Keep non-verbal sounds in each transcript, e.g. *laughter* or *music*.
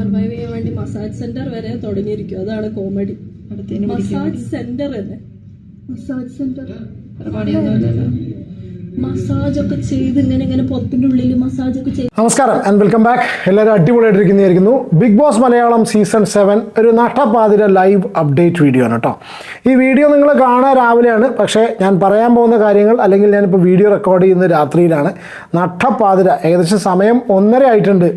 Survive ചെയ്യാൻ വേണ്ടി massage centre വരെ തുടങ്ങിയിരിക്കും. അതാണ് കോമഡി. മസാജ് സെന്റർ തന്നെ മസാജ് സെന്റർ. പണിയൊന്നുമില്ലല്ലോ മസാജ് ഒക്കെ ചെയ്ത് ഇങ്ങനെ ഇങ്ങനെ പൊത്തിന്റെ ഉള്ളിൽ മസാജ് ഒക്കെ ചെയ്ത് നമസ്കാരം ആൻഡ് വെൽക്കം ബാക്ക് എല്ലാവരും അടിപൊളിയായിട്ടിരിക്കുന്നതായിരിക്കുന്നു. Big Boss Malayalam season seven ഒരു നട്ടപ്പാതിര ലൈവ് അപ്ഡേറ്റ് വീഡിയോ ആണ് കേട്ടോ. ഈ വീഡിയോ നിങ്ങൾ കാണാൻ രാവിലെയാണ്. പക്ഷേ ഞാൻ പറയാൻ പോകുന്ന കാര്യങ്ങൾ അല്ലെങ്കിൽ ഞാനിപ്പോൾ വീഡിയോ റെക്കോർഡ് ചെയ്യുന്ന രാത്രിയിലാണ്. നട്ടപ്പാതിര ഏകദേശം സമയം ഒന്നര ആയിട്ടുണ്ട്.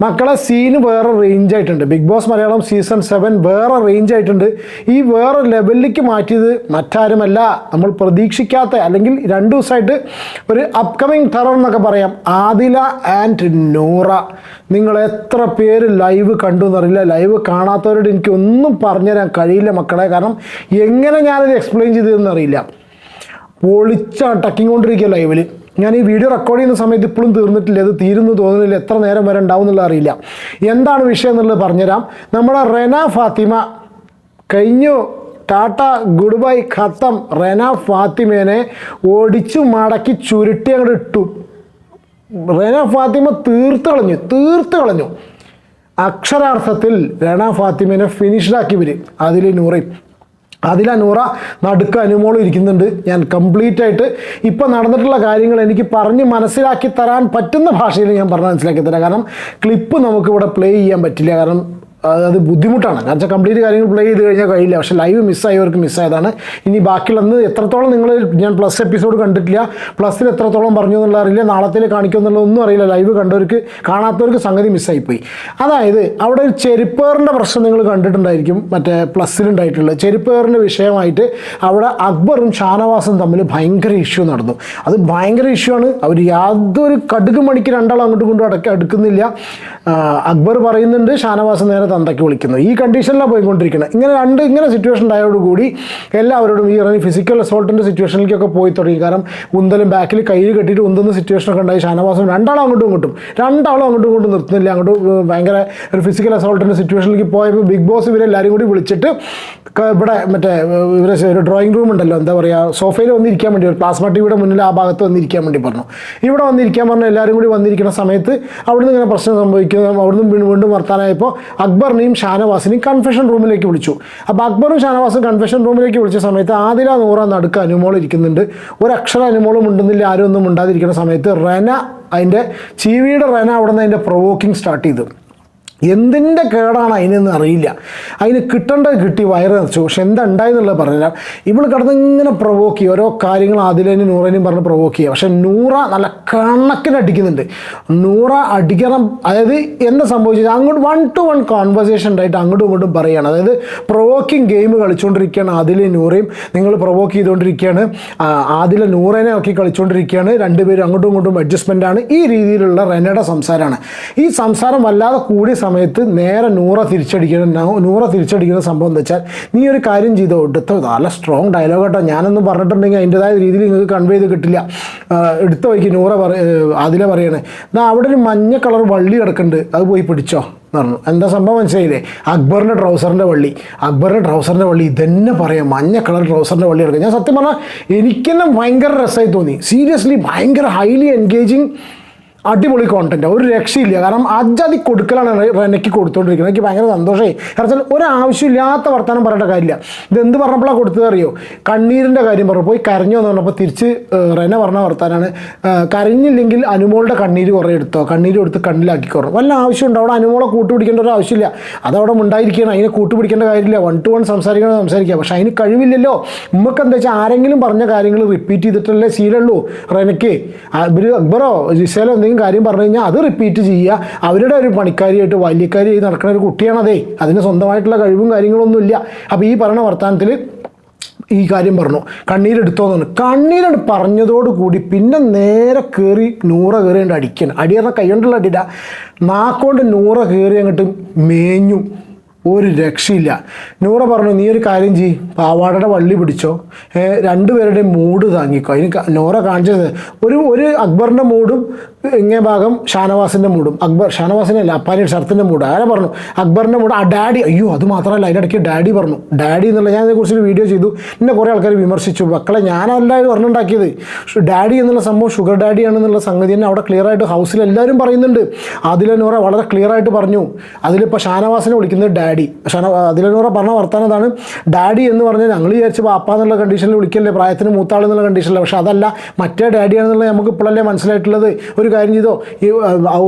മക്കളെ സീന് വേറെ റേഞ്ച് ആയിട്ടുണ്ട്. Big Boss Malayalam season seven വേറെ റേഞ്ച് ആയിട്ടുണ്ട്. ഈ വേറെ ലെവലിലേക്ക് മാറ്റിയത് മറ്റാരുമല്ല. നമ്മൾ പ്രതീക്ഷിക്കാത്ത അല്ലെങ്കിൽ രണ്ട് ദിവസമായിട്ട് ഒരു അപ്കമിങ് ടെറർ എന്നൊക്കെ പറയാം. ആദില ആൻഡ് നൂറ. നിങ്ങൾ എത്ര പേര് ലൈവ് കണ്ടു എന്നറിയില്ല. ലൈവ് കാണാത്തവരോട് എനിക്ക് ഒന്നും പറഞ്ഞുതരാൻ കഴിയില്ല മക്കളെ. കാരണം എങ്ങനെ ഞാനത് എക്സ്പ്ലെയിൻ ചെയ്തതെന്നറിയില്ല പൊളിച്ചടക്കി കൊണ്ടിരിക്കുക ലൈവിൽ ഞാൻ ഈ വീഡിയോ റെക്കോർഡ് ചെയ്യുന്ന സമയത്ത് ഇപ്പോഴും തീർന്നിട്ടില്ല. ഇത് തീരുന്നു തോന്നുന്നില്ല. എത്ര നേരം വരെ ഉണ്ടാവും എന്നുള്ള അറിയില്ല. എന്താണ് വിഷയം എന്നുള്ളത് പറഞ്ഞുതരാം. നമ്മുടെ റെന ഫാത്തിമ കഴിഞ്ഞു. ടാറ്റ ഗുഡ് ബൈ ഖത്തം റെന ഫാത്തിമേനെ ഓടിച്ചു മടക്കി ചുരുട്ടി അങ്ങോട്ട് ഇട്ടു. റെന ഫാത്തിമ തീർത്ത് കളഞ്ഞു. തീർത്ത് കളഞ്ഞു. അക്ഷരാർത്ഥത്തിൽ റെന ഫാത്തിമേനെ ഫിനിഷ്ഡാക്കി വരും അതിൽ നൂറയും നൂറ നടുക്ക് അനുമോളം ഇരിക്കുന്നുണ്ട്. ഞാൻ കംപ്ലീറ്റ് ആയിട്ട് ഇപ്പം നടന്നിട്ടുള്ള കാര്യങ്ങൾ എനിക്ക് പറഞ്ഞ് മനസ്സിലാക്കി തരാൻ പറ്റുന്ന ഭാഷയിൽ ഞാൻ പറഞ്ഞ് മനസ്സിലാക്കി തരാം. കാരണം ക്ലിപ്പ് നമുക്കിവിടെ പ്ലേ ചെയ്യാൻ പറ്റില്ല. കാരണം അത് ബുദ്ധിമുട്ടാണ്. കാരണം വെച്ചാൽ കംപ്ലീറ്റ് കാര്യങ്ങൾ പ്ലേ ചെയ്ത് കഴിഞ്ഞാൽ കഴിയില്ല. പക്ഷേ ലൈവ് മിസ്സായവർക്ക് മിസ്സായതാണ് ഇനി ബാക്കിയുള്ളത് എത്രത്തോളം നിങ്ങൾ ഞാൻ പ്ലസ് എപ്പിസോഡ് കണ്ടിട്ടില്ല പ്ലസ്സിൽ എത്രത്തോളം പറഞ്ഞു എന്നുള്ള അറിയില്ല. നാളത്തിൽ കാണിക്കും എന്നുള്ളതൊന്നും അറിയില്ല. ലൈവ് കണ്ടവർക്ക് കാണാത്തവർക്ക് സംഗതി മിസ്സായിപ്പോയി അതായത് അവിടെ ഒരു ചെരുപ്പേറിന്റെ പ്രശ്നം നിങ്ങൾ കണ്ടിട്ടുണ്ടായിരിക്കും. മറ്റേ പ്ലസ്സിലുണ്ടായിട്ടുള്ളത് ചെരുപ്പേറിന്റെ വിഷയമായിട്ട് അവിടെ അക്ബറും ഷാനവാസും തമ്മിൽ ഭയങ്കര ഇഷ്യൂ നടന്നു. അത് ഭയങ്കര ഇഷ്യൂ ആണ്. അവർ യാതൊരു കടുക് മണിക്ക് രണ്ടാളും അങ്ങോട്ട് ഇങ്ങോട്ടും അടക്ക അടുക്കുന്നില്ല. അക്ബർ പറയുന്നുണ്ട് ഷാനവാസ് നേരെ തന്തയ്ക്ക് വിളിക്കുന്നു. ഈ കണ്ടീഷനിലാണ് പോയിക്കൊണ്ടിരിക്കുന്നത് ഇങ്ങനെ രണ്ട് ഇങ്ങനെ സിറ്റുവേഷൻ ഉണ്ടായതോടുകൂടി എല്ലാവരോടും ഈ പറഞ്ഞ ഫിസിക്കൽ അസോൾട്ടിന്റെ സിറ്റുവേഷനിലേക്കൊക്കെ പോയി തുടങ്ങി. കാരണം ഉന്തലും ബാക്കിൽ കയ്യിൽ കെട്ടിയിട്ട് ഉന്തുന്ന സിറ്റുവേഷനൊക്കെ ഉണ്ടായി. ഷാനവാസം രണ്ടാളും അങ്ങോട്ടും ഇങ്ങോട്ടും. രണ്ടാളും അങ്ങോട്ടും ഇങ്ങോട്ടും നിർത്തുന്നില്ല. അങ്ങോട്ട് ഭയങ്കര ഒരു ഫിസിക്കൽ അസോൾട്ടിന്റെ സിറ്റുവേഷനിലേക്ക് പോയപ്പോൾ ബിഗ് ബോസ് ഇവരെല്ലാവരും കൂടി വിളിച്ചിട്ട് ഇവിടെ മറ്റേ ഇവരെ ഒരു ഡ്രോയിങ് റൂം ഉണ്ടല്ലോ. എന്താ പറയുക സോഫയിൽ വന്നിരിക്കാൻ വേണ്ടി ഒരു പ്ലാസ്മ ടിവിയുടെ മുന്നിൽ ആ ഭാഗത്ത് വന്നിരിക്കാൻ വേണ്ടി പറഞ്ഞു. ഇവിടെ വന്നിരിക്കാൻ പറഞ്ഞു എല്ലാവരും കൂടി വന്നിരിക്കുന്ന സമയത്ത് അവിടുന്ന് ഇങ്ങനെ പ്രശ്നം സംഭവിക്കുന്നു. അവിടുന്ന് വീണ്ടും വീണ്ടും വർത്താനായപ്പോൾ അക്ബറിനെയും ഷാനവാസിനെയും കൺഫെഷൻ റൂമിലേക്ക് വിളിച്ചു. അപ്പോൾ അക്ബറും ഷാനവാസും കൺഫെഷൻ റൂമിലേക്ക് വിളിച്ച സമയത്ത് ആദില നൂറ നടുക്ക് അനുമോൾ ഇരിക്കുന്നുണ്ട്. ഒരു അക്ഷരം അനുമോളും ഉണ്ടെന്നില്ല ആരും ഒന്നും ഉണ്ടാതിരിക്കുന്ന സമയത്ത് റെന അതിന്റെ ചീവിയുടെ റെന അവിടെ നിന്ന് അതിന്റെ പ്രൊവോക്കിംഗ് സ്റ്റാർട്ട് ചെയ്തു. എന്തിന്റെ കേടാണ് അതിനെന്ന് അറിയില്ല. അതിന് കിട്ടേണ്ടത് കിട്ടി വയറ് നിറച്ചു. പക്ഷെ എന്താ പറഞ്ഞില്ല ഇവൾ കിടന്ന് ഇങ്ങനെ പ്രൊവോക്ക് ചെയ്യും. ഓരോ കാര്യങ്ങൾ അതിലേനും നൂറേനും പറഞ്ഞ് പ്രൊവോക്ക് ചെയ്യുക പക്ഷെ നൂറ നല്ല കണക്കിന് അടിക്കുന്നുണ്ട്. നൂറ അടിക്കണം. അതായത് എന്താ സംഭവിച്ചത്? അങ്ങോട്ട് വൺ ടു വൺ കോൺവെർസേഷൻ ഉണ്ടായിട്ട് അങ്ങോട്ടും ഇങ്ങോട്ടും പറയുകയാണ് അതായത് പ്രൊവോക്കിംഗ് ഗെയിം കളിച്ചുകൊണ്ടിരിക്കുകയാണ് അതിലെ നൂറയും നിങ്ങൾ പ്രൊവോക്ക് ചെയ്തുകൊണ്ടിരിക്കുകയാണ് ആദിലെ നൂറേനെ നോക്കി കളിച്ചുകൊണ്ടിരിക്കുകയാണ് രണ്ടുപേരും അങ്ങോട്ടും ഇങ്ങോട്ടും അഡ്ജസ്റ്റ്മെന്റ് ആണ്. ഈ രീതിയിലുള്ള റെനയുടെ സംസാരമാണ്. ഈ സംസാരം വല്ലാതെ കൂടിയ സമയത്ത് നേരെ നൂറ തിരിച്ചടിക്കണം നൗ- നൂറ തിരിച്ചടിക്കുന്ന സംഭവം എന്താ വെച്ചാൽ നീ ഒരു കാര്യം ചെയ്തോ എടുത്ത. നല്ല സ്ട്രോങ് ഡയലോഗ് കേട്ടോ ഞാനൊന്നും പറഞ്ഞിട്ടുണ്ടെങ്കിൽ അതിന്റെതായ രീതിയിൽ നിങ്ങൾക്ക് കൺവേ ചെയ്ത് കിട്ടില്ല. എടുത്ത വഴിക്ക് നൂറ പറ അതിലെ പറയണേ. എന്നാൽ അവിടെ ഒരു മഞ്ഞ കളർ വള്ളി കിടക്കുന്നുണ്ട്. അത് പോയി പിടിച്ചോ. എന്ന് പറഞ്ഞു. എന്താ സംഭവം മനസ്സിലായില്ലേ? അക്ബറിന്റെ ട്രൗസറിന്റെ വള്ളി. അക്ബറിന്റെ ട്രൗസറിന്റെ വള്ളി ഇതന്നെ പറയാം. മഞ്ഞ കളർ ട്രൗസറിന്റെ വള്ളി എടുക്കുക ഞാൻ സത്യം പറഞ്ഞാൽ എനിക്ക് തന്നെ ഭയങ്കര രസമായി തോന്നി. സീരിയസ്ലി ഭയങ്കര ഹൈലി എൻഗേജിങ് അടിപൊളി കോണ്ടന്റ് ഒരു രക്ഷയില്ല. കാരണം അജാതി കൊടുക്കലാണ് റെനയ്ക്ക് കൊടുത്തോണ്ടിരിക്കുന്നത്. എനിക്ക് ഭയങ്കര സന്തോഷമായി കാരണം വെച്ചാൽ ഒരാവശ്യമില്ലാത്ത വർത്തമാനം പറയേണ്ട കാര്യമില്ല. ഇത് എന്ത് പറഞ്ഞപ്പോഴാണ് കൊടുത്തത് അറിയോ? കണ്ണീരിന്റെ കാര്യം പറഞ്ഞു. പോയി കരഞ്ഞു എന്ന് പറഞ്ഞപ്പോൾ തിരിച്ച് റെന പറഞ്ഞ വർത്താനാണ്. കരഞ്ഞില്ലെങ്കിൽ അനുമോളുടെ കണ്ണീര് കുറേ എടുത്തോ? കണ്ണീര് എടുത്ത് കണ്ണിലാക്കി കുറവ് വല്ല ആവശ്യമുണ്ടോ അവിടെ അനുമോളെ കൂട്ടുപിടിക്കേണ്ട ഒരു ആവശ്യമില്ല. അതവിടെ ഉണ്ടായിരിക്കണം അതിനെ കൂട്ടുപിടിക്കേണ്ട കാര്യമില്ല. വൺ ടു വൺ സംസാരിക്കണം സംസാരിക്കുക പക്ഷേ അതിന് കഴിവില്ലല്ലോ. നമുക്ക് എന്താ വെച്ചാൽ ആരെങ്കിലും പറഞ്ഞ കാര്യങ്ങൾ റിപ്പീറ്റ് ചെയ്തിട്ടല്ലേ ശീലമുള്ളൂ റെനയ്ക്ക്. അക്ബറോ ജിസേലോ എന്തെങ്കിലും കാര്യം പറഞ്ഞു കഴിഞ്ഞാൽ അത് റിപ്പീറ്റ് ചെയ്യുക. അവരുടെ ഒരു പണിക്കാരിയായിട്ട് ബാല്യക്കാരിയായി നടക്കുന്ന ഒരു കുട്ടിയാണതേ. അതിന് സ്വന്തമായിട്ടുള്ള കഴിവും കാര്യങ്ങളൊന്നും ഇല്ല അപ്പോൾ ഈ പറഞ്ഞ വർത്തമാനത്തിൽ ഈ കാര്യം പറഞ്ഞു. കണ്ണീരെടുത്തോന്നാണ് കണ്ണീരെട് പറഞ്ഞതോടുകൂടി പിന്നെ നേരെ കയറി നൂറ കയറി അടിക്കണം. അടി പറഞ്ഞാൽ കൈകൊണ്ടുള്ള അടിയില്ല നാക്കോണ്ട് നൂറ കയറി അങ്ങോട്ട് മേഞ്ഞു. ഒരു രക്ഷയില്ല. നൂറ പറഞ്ഞു നീ ഒരു കാര്യം ചെയ് പാവാടയുടെ വള്ളി പിടിച്ചോ. രണ്ടുപേരുടെയും മൂഡ് താങ്ങിക്കോ. അതിന് നൂറ കാണിച്ചത്. ഒരു ഒരു അക്ബറിന്റെ മൂഡും ഇങ്ങേ ഭാഗം ഷാനവാസിന്റെ മൂടും. അക്ബർ ഷാനവാസിനെ അല്ല അപ്പാനി ഷർത്തിന്റെ മൂട്. അങ്ങനെ പറഞ്ഞു. അക്ബറിന്റെ മൂട്. ആ ഡാഡി അയ്യോ അത് മാത്രമല്ല അതിന്റെ ഇടയ്ക്ക് ഡാഡി പറഞ്ഞു. ഡാഡി എന്നുള്ള ഞാൻ ഇതിനെക്കുറിച്ചൊരു വീഡിയോ ചെയ്തു. എന്നെ കുറേ ആൾക്കാർ വിമർശിച്ചു. മക്കളെ ഞാനല്ല ഇത് പറഞ്ഞുണ്ടാക്കിയത്. ഡാഡി എന്നുള്ള സംഭവം ഷുഗർ ഡാഡിയാണെന്നുള്ള സംഗതി തന്നെ അവിടെ ക്ലിയർ ആയിട്ട് ഹൗസിൽ എല്ലാവരും പറയുന്നുണ്ട്. അതിലനൂറ വളരെ ക്ലിയർ ആയിട്ട് പറഞ്ഞു. അതിലിപ്പോൾ ഷാനവാസിനെ വിളിക്കുന്നത് ഡാഡി. ഷാന അതിലനൂറ പറഞ്ഞ വർത്താനം അതാണ് ഡാഡി എന്ന് പറഞ്ഞാൽ ഞങ്ങൾ വിചാരിച്ച് പാപ്പ എന്നുള്ള കണ്ടീഷനിൽ വിളിക്കല്ലേ? പ്രായത്തിന് മൂത്താളെന്നുള്ള കണ്ടീഷനിൽ പക്ഷെ അതല്ല മറ്റേ ഡാഡിയാണെന്നുള്ളത് നമുക്ക് ഇപ്പോഴല്ലേ മനസ്സിലായിട്ടുള്ളത്. ഒരു കാര്യം ചെയ്തോ? ഈ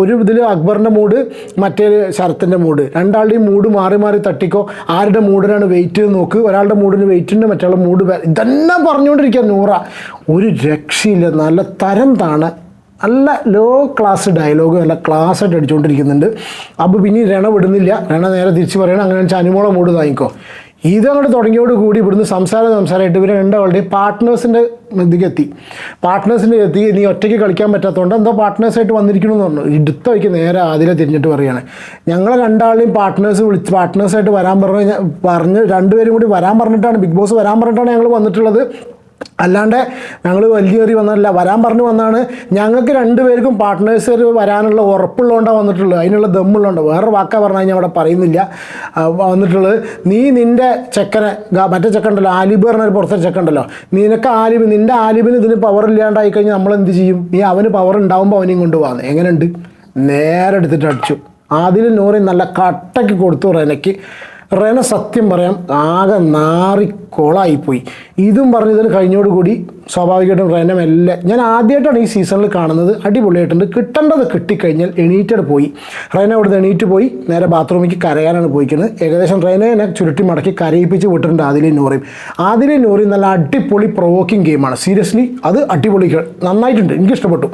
ഒരു ഇതിൽ അക്ബറിന്റെ മൂഡ് മറ്റേ ശരത്തിന്റെ മൂഡ്. രണ്ടാളുടെയും മൂഡ് മാറി മാറി തട്ടിക്കോ. ആരുടെ മൂഡിനാണ് വെയിറ്റ് നോക്ക്. ഒരാളുടെ മൂഡിന് വെയിറ്റ് ഉണ്ട് മറ്റേ മൂഡ് ഇതെല്ലാം പറഞ്ഞുകൊണ്ടിരിക്കുക നൂറ. ഒരു രക്ഷയില്ല. നല്ല തരം താണ് നല്ല ലോ ക്ലാസ് ഡയലോഗ് നല്ല ക്ലാസ് ആയിട്ട് അടിച്ചുകൊണ്ടിരിക്കുന്നുണ്ട്. അപ്പോൾ പിന്നെ രണ വിടുന്നില്ല. രണ നേരെ തിരിച്ച് പറയണം അങ്ങനെ വെച്ചാൽ മൂട് താങ്ങിക്കോ. ഇതങ്ങോട്ട് തുടങ്ങിയോട് കൂടി ഇവിടുന്ന് സംസാരം സംസാരമായിട്ട് ഇവർ രണ്ടാളുടെയും പാർട്ട്നേഴ്സിന്റെ ഇതിലെത്തി. പാർട്ട്നേഴ്സിന്റെ എത്തി നീ ഒറ്റയ്ക്ക് കളിക്കാൻ പറ്റാത്തതുകൊണ്ട് എന്തോ പാർട്ട്നേഴ്സായിട്ട് വന്നിരിക്കണമെന്ന് പറഞ്ഞു. എടുത്ത വയ്ക്ക്. നേരെ അതിലെ തിരിഞ്ഞിട്ട് പറയുകയാണ്. ഞങ്ങളെ രണ്ടാളെയും പാർട്ട്നേഴ്സ് വിളിച്ച് പാർട്ട്നേഴ്സായിട്ട് വരാൻ പറഞ്ഞു പറഞ്ഞ് രണ്ടുപേരും കൂടി വരാൻ പറഞ്ഞിട്ടാണ്. ബിഗ് ബോസ് വരാൻ പറഞ്ഞിട്ടാണ് ഞങ്ങൾ വന്നിട്ടുള്ളത്. അല്ലാണ്ട് ഞങ്ങൾ വലിയേറി വന്നതല്ല. വരാൻ പറഞ്ഞു വന്നാണ് ഞങ്ങൾക്ക് രണ്ടുപേർക്കും പാർട്ട്നേഴ്സ് വരാനുള്ള ഉറപ്പുള്ളതുകൊണ്ടാണ് വന്നിട്ടുള്ളത്. അതിനുള്ള ദമ്മുള്ളതുകൊണ്ട്. വേറെ വാക്കാ പറഞ്ഞു കഴിഞ്ഞാൽ അവിടെ പറയുന്നില്ല. വന്നിട്ടുള്ളത് നീ നിന്റെ ചെക്കനെ മറ്റേ ചെക്കണ്ടല്ലോ ആലിബ് പറഞ്ഞ ഒരു പുറത്തെ ചെക്കണ്ടല്ലോ നിനക്ക് ആലിബ് നിന്റെ ആലിബിന് ഇതിന് പവർ ഇല്ലാണ്ടായി കഴിഞ്ഞാൽ നമ്മൾ എന്ത് ചെയ്യും? നീ അവന് പവർ ഉണ്ടാവുമ്പോൾ അവനെയും കൊണ്ടുപോകാന്ന് എങ്ങനെയുണ്ട്? നേരെ എടുത്തിട്ട് അടിച്ചു. അതിൽ നൂറിൽ നല്ല കട്ടയ്ക്ക് കൊടുത്തു റെനയ്ക്ക്. റെന സത്യം പറയാം ആകെ നാറി കോളായിപ്പോയി ഇതും പറഞ്ഞ് ഇതിന് കഴിഞ്ഞോടുകൂടി സ്വാഭാവികമായിട്ടും റെന മെല്ലെ ഞാൻ ആദ്യമായിട്ടാണ് ഈ സീസണിൽ കാണുന്നത്. അടിപൊളിയായിട്ടുണ്ട്. കിട്ടേണ്ടത് കിട്ടിക്കഴിഞ്ഞാൽ എണീറ്റഡ് പോയി. റെന അവിടുന്ന് എണീറ്റ് പോയി. നേരെ ബാത്റൂമിലേക്ക് കരയാനാണ് പോയിക്കുന്നത്. ഏകദേശം റെനയെ ചുരുട്ടി മടക്കി കരയിപ്പിച്ച് വിട്ടിട്ടുണ്ട് ആദിലെ നൂറിയും ആദിലെ നൂറിയും നല്ല അടിപൊളി പ്രൊവോക്കിംഗ് ഗെയിമാണ് സീരിയസ്ലി അത് അടിപൊളി നന്നായിട്ടുണ്ട്. എനിക്ക് ഇഷ്ടപ്പെട്ടു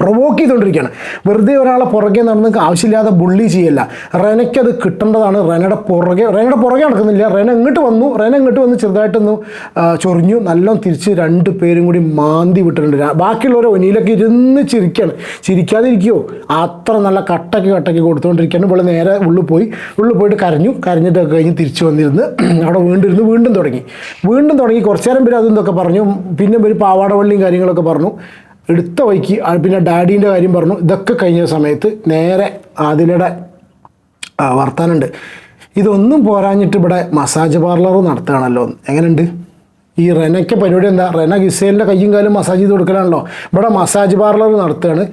പ്രൊവോക്ക് ചെയ്തുകൊണ്ടിരിക്കുകയാണ്. വെറുതെ ഒരാളെ പുറകെ നടന്ന് ആവശ്യമില്ലാതെ ബുള്ളി ചെയ്യല്ല. റെനയ്ക്കത് കിട്ടേണ്ടതാണ്. റെനയുടെ പുറകെ റെനയുടെ പുറകെ നടക്കുന്നില്ല. റെന ഇങ്ങോട്ട് വന്നു. റെന ഇങ്ങോട്ട് വന്ന് ചെറുതായിട്ടൊന്ന് ചൊറിഞ്ഞു. നല്ലോണം തിരിച്ച് രണ്ട് പേരും കൂടി മാന്തി വിട്ടിട്ടുണ്ട്. ബാക്കിയുള്ളവരെ ഒനിയിലൊക്കെ ഇരുന്ന് ചിരിക്കുകയാണ് ചിരിക്കാതിരിക്കുകയോ അത്ര നല്ല കട്ടക്ക് കട്ടക്ക് കൊടുത്തുകൊണ്ടിരിക്കുകയാണ് ഇവിടെ നേരെ ഉള്ളിൽ പോയി. ഉള്ളിൽ പോയിട്ട് കരഞ്ഞു. കരഞ്ഞിട്ടൊക്കെ കഴിഞ്ഞ് തിരിച്ചു വന്നിരുന്ന് *clears throat* അവിടെ വീണ്ടും ഇരുന്ന് വീണ്ടും തുടങ്ങി. വീണ്ടും തുടങ്ങി. കുറച്ചു നേരം പേര് അതും പറഞ്ഞു. പിന്നെ ഒരു പാവാടവള്ളിയും കാര്യങ്ങളൊക്കെ പറഞ്ഞു. എടുത്ത വഴിക്ക് പിന്നെ ഡാഡീന്റെ കാര്യം പറഞ്ഞു. ഇതൊക്കെ കഴിഞ്ഞ സമയത്ത് നേരെ ആദിലയുടെ വർത്താനുണ്ട്. ഇതൊന്നും പോരാഞ്ഞിട്ട് ഇവിടെ മസാജ് പാർലർ നടത്തുകയാണല്ലോ. എങ്ങനെയുണ്ട്? ഈ റെനയ്ക്ക് പരിപാടി എന്താ? റെന ഗിസേലിന്റെ കയ്യും കാലും മസാജ് ചെയ്ത് കൊടുക്കലാണല്ലോ. ഇവിടെ മസാജ് പാർലർ നടത്തുകയാണ്.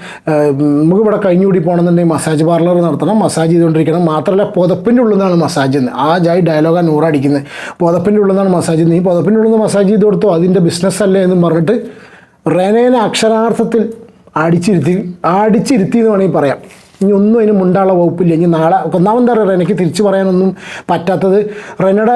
നമുക്ക് ഇവിടെ കഴിഞ്ഞുകൂടി പോകണമെന്നുണ്ടെങ്കിൽ മസാജ് പാർലർ നടത്തണം മസാജ് ചെയ്തുകൊണ്ടിരിക്കണം. മാത്രമല്ല പുതപ്പിന്റെ ഉള്ളിൽ നിന്നാണ് മസാജ് എന്ന് ആ ജായി ഡയലോഗാണ് നൂറടിക്കുന്നത്. പുതപ്പിന്റെ ഉള്ളിൽ നിന്നാണ് മസാജ് നീ പുതപ്പിന്റെ ഉള്ളിൽ നിന്ന് മസാജ് ചെയ്ത് കൊടുത്തോ? അതിന്റെ ബിസിനസ് അല്ലേ എന്നും പറഞ്ഞിട്ട് റെനേനെ അക്ഷരാർത്ഥത്തിൽ അടിച്ചിരുത്തി അടിച്ചിരുത്തി എന്ന് വേണമെങ്കിൽ പറയാം. ഇനി ഒന്നും അതിന് മുണ്ടാനുള്ള വകുപ്പില്ല. ഇനി നാളെ ഒന്നാമത് അറിയാം റെനയ്ക്ക് തിരിച്ചു പറയാനൊന്നും പറ്റാത്തത്. റെനയുടെ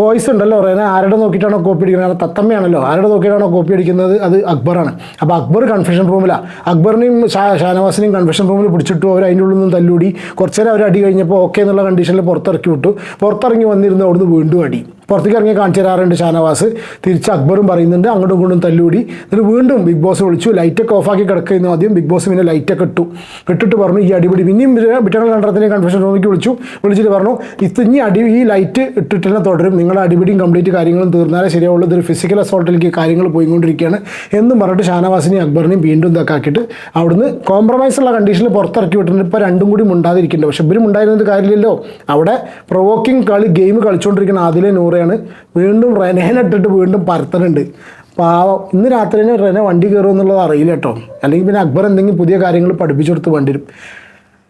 വോയിസ് ഉണ്ടല്ലോ. റെന ആരുടെ നോക്കിയിട്ടാണോ കോപ്പി അടിക്കുന്നത്? തത്തമ്മയാണല്ലോ. ആരുടെ നോക്കിയിട്ടാണോ കോപ്പി അടിക്കുന്നത്? അത് അക്ബറാണ്. അപ്പോൾ അക്ബർ കൺഫ്യൂഷൻ റൂമിലാണ് അക്ബറിനെയും ഷാനവാസിനെയും കൺഫ്യൂഷൻ റൂമിൽ പിടിച്ചിട്ടു അവർ അതിന്റെ ഉള്ളിൽ നിന്നും തല്ലൂടി. കുറച്ചേരം അവർ അടി കഴിഞ്ഞപ്പോൾ ഓക്കെ എന്നുള്ള കണ്ടീഷനിൽ പുറത്തിറക്കി വിട്ടു. പുറത്തിറങ്ങി വന്നിരുന്നു അവിടുന്ന് വീണ്ടും അടി. പുറത്തേക്ക് ഇറങ്ങി കാണിച്ചു തരാറുണ്ട് ഷാനവാസ്. തിരിച്ച് അക്ബറും പറയുന്നുണ്ട് അങ്ങോട്ടും ഇങ്ങോട്ടും തല്ലൂടി എന്നിട്ട് വീണ്ടും ബിഗ് ബോസ് വിളിച്ചു ലൈറ്റൊക്കെ ഓഫാക്കി കിടക്കുന്നു ആദ്യം. ബിഗ് ബോസ് പിന്നെ ലൈറ്റൊക്കെ ഇട്ടു. ഇട്ടിട്ട് പറഞ്ഞു ഈ അടിപിടി. പിന്നെയും വിട്ടങ്ങൾ കണ്ടത്തിന്റെ കൺഫ്യൂഷൻ റൂമിലേക്ക് വിളിച്ചു. വിളിച്ചിട്ട് പറഞ്ഞു ഇത് അടി ഈ ലൈറ്റ് ഇട്ടിട്ട് തന്നെ തുടരും. നിങ്ങളുടെ അടിപിടിയും കംപ്ലീറ്റ് കാര്യങ്ങളും തീർന്നാലേ ശരിയാവുള്ളൂ. ഇതൊരു ഫിസിക്കൽ അസോൾട്ടിലേക്ക് കാര്യങ്ങൾ പോയിക്കൊണ്ടിരിക്കുകയാണ്. എന്നും പറഞ്ഞിട്ട് ഷാനവാസിനെയും അക്ബറിനെയും വീണ്ടും ഇതൊക്കെ ആക്കിയിട്ട് അവിടുന്ന് കോംപ്രമൈസ് ഉള്ള കണ്ടീഷനിൽ പുറത്തിറക്കി വിട്ടിട്ട് ഇപ്പോൾ രണ്ടും കൂടി ഉണ്ടാതിരിക്കുന്നുണ്ട് പക്ഷേ ഇവരും ഉണ്ടായിരുന്നത് കാര്യമില്ലല്ലോ. അവിടെ പ്രൊവോക്കിംഗ് കളി ഗെയിം കളിച്ചുകൊണ്ടിരിക്കുന്ന ആദിലെ നൂറയാണ് വീണ്ടും റെനേനിട്ടിട്ട് വീണ്ടും പരത്തനുണ്ട് പാവം ഇന്ന് രാത്രി തന്നെ റെന വണ്ടി കയറും എന്നുള്ളത് അറിയില്ല കേട്ടോ. അല്ലെങ്കിൽ പിന്നെ അക്ബർ എന്തെങ്കിലും പുതിയ കാര്യങ്ങൾ പഠിപ്പിച്ചു കൊടുത്ത് വണ്ടി വരും.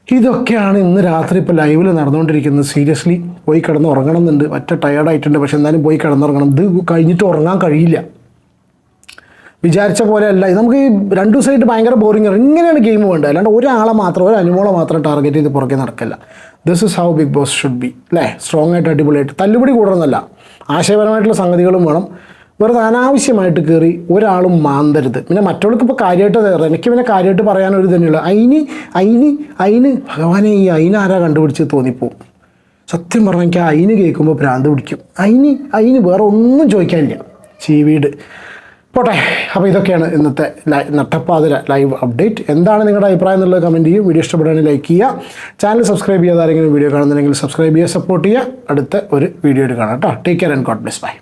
ഇതൊക്കെയാണ് ഇന്ന് രാത്രി ഇപ്പോൾ ലൈവിൽ നടന്നുകൊണ്ടിരിക്കുന്നത്. സീരിയസ്ലി പോയി കിടന്ന് ഉറങ്ങണം എന്നുണ്ട് ഒറ്റ ടയേർഡായിട്ടുണ്ട് പക്ഷെ എന്നാലും പോയി കിടന്നുറങ്ങണം. ഇത് കഴിഞ്ഞിട്ട് ഉറങ്ങാൻ കഴിയില്ല. വിചാരിച്ച പോലെ അല്ല ഇത് നമുക്ക് ഈ രണ്ട് ദിവസമായിട്ട് ഭയങ്കര ബോറിംഗ് ആണ്. ഇങ്ങനെയാണ് ഗെയിം വേണ്ടത്. അല്ലാണ്ട് ഒരാളെ മാത്രം ഒരു അനുമോളെ മാത്രം ടാർഗറ്റ് ചെയ്ത് പുറകെ നടക്കില്ല. This is how Big Boss should be അല്ലേ? സ്ട്രോങ് ആയിട്ട് അടിപൊളിയായിട്ട്. തല്ലുപിടി കൂടണമെന്നല്ല ആശയപരമായിട്ടുള്ള സംഗതികളും വേണം. വെറുതെ അനാവശ്യമായിട്ട് കയറി ഒരാളും മാന്തരുത്. പിന്നെ മറ്റുള്ളവർക്ക് ഇപ്പോൾ കാര്യമായിട്ട് എനിക്ക് പിന്നെ കാര്യമായിട്ട് പറയാനൊരു തന്നെയുള്ളൂ അയിന് അയിന് അയിന് ഭഗവാനെ ഈ അയിന് ആരാ കണ്ടുപിടിച്ച് തോന്നിപ്പോവും? സത്യം പറഞ്ഞാൽ എനിക്ക് ആ അയിന് കേൾക്കുമ്പോൾ ഭ്രാന്ത് പിടിക്കും. അയിന് അയിന് വേറെ ഒന്നും ചോദിക്കാനില്ല. ചീവീട്. പോട്ടെ അപ്പോൾ ഇതൊക്കെയാണ് ഇന്നത്തെ ലൈ നട്ടപ്പാതിര ലൈവ് അപ്ഡേറ്റ്. എന്താണ് നിങ്ങളുടെ അഭിപ്രായം എന്നുള്ളത് കമന്റ് ചെയ്യും വീഡിയോ ഇഷ്ടപ്പെടുകയാണെങ്കിൽ ലൈക്ക് ചെയ്യുക. ചാനൽ സബ്സ്ക്രൈബ് ചെയ്യാതെ ആരെങ്കിലും വീഡിയോ കാണുന്നുണ്ടെങ്കിൽ സബ്സ്ക്രൈബ് ചെയ്യുക സപ്പോർട്ട് ചെയ്യുക. അടുത്ത ഒരു വീഡിയോ കാണാം കേട്ടോ. Take care and God bless bye